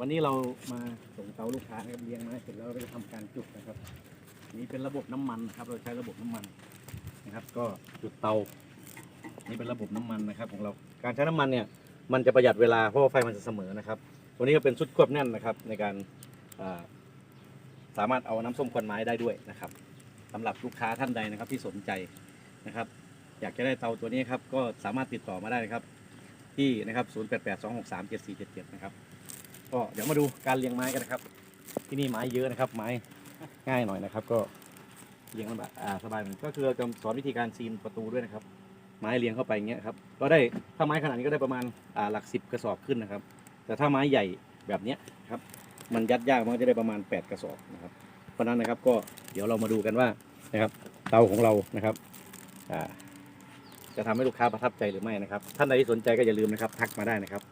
วันนี้เรามาส่งเตาลูกค้านะครับเลี้ยงม้เสร็จแล้วเราจะทำการจุดนะครับ นี่เป็นระบบน้ำมันนะครับ เราใช้ระบบน้ำมันนะครับ ก็จุดเตา นี่เป็นระบบน้ำมันนะครับของเรา การใช้น้ำมันเนี่ย มันจะประหยัดเวลาเพราะว่าไฟมันจะเสมอนะครับ ตัวนี้ก็เป็นชุดควบแน่นนะครับ ในการาสามารถเอาน้ำส้มควันไม้ได้ด้วยนะครับสำหรับลูกค้าท่านใดนะครับที่สนใจนะครับ อยากจะได้เตาตัวนี้ครับก็สามารถติดต่อมาได้นะครับ ที่นะครับ 0882637477 นะครับ ก็เดี๋ยวมาดูการเลี้ยงไม้กันนะครับ ที่นี่ไม้เยอะนะครับ ไม้ง่ายหน่อยนะครับ ก็เลี้ยงลำบากอ่าสบายเหมือนก็คือเราจะสอนวิธีการซีนประตูด้วยนะครับ ไม้เลี้ยงเข้าไปอย่างเงี้ยครับก็ได้ถ้าไม้ขนาดนี้ก็ได้ประมาณอ่าหลักสิบกระสอบขึ้นนะครับ แต่ถ้าไม้ใหญ่แบบเนี้ยครับ มันยัดยากมันก็จะได้ประมาณ 8 กระสอบนะครับ เพราะนั้นนะครับก็เดี๋ยวเรามาดูกันว่านะครับ เตาของเรานะครับอ่าจะทำให้ลูกค้าประทับใจหรือไม่นะครับ ท่านใดที่สนใจก็อย่าลืมนะครับ ทักมาได้นะครับ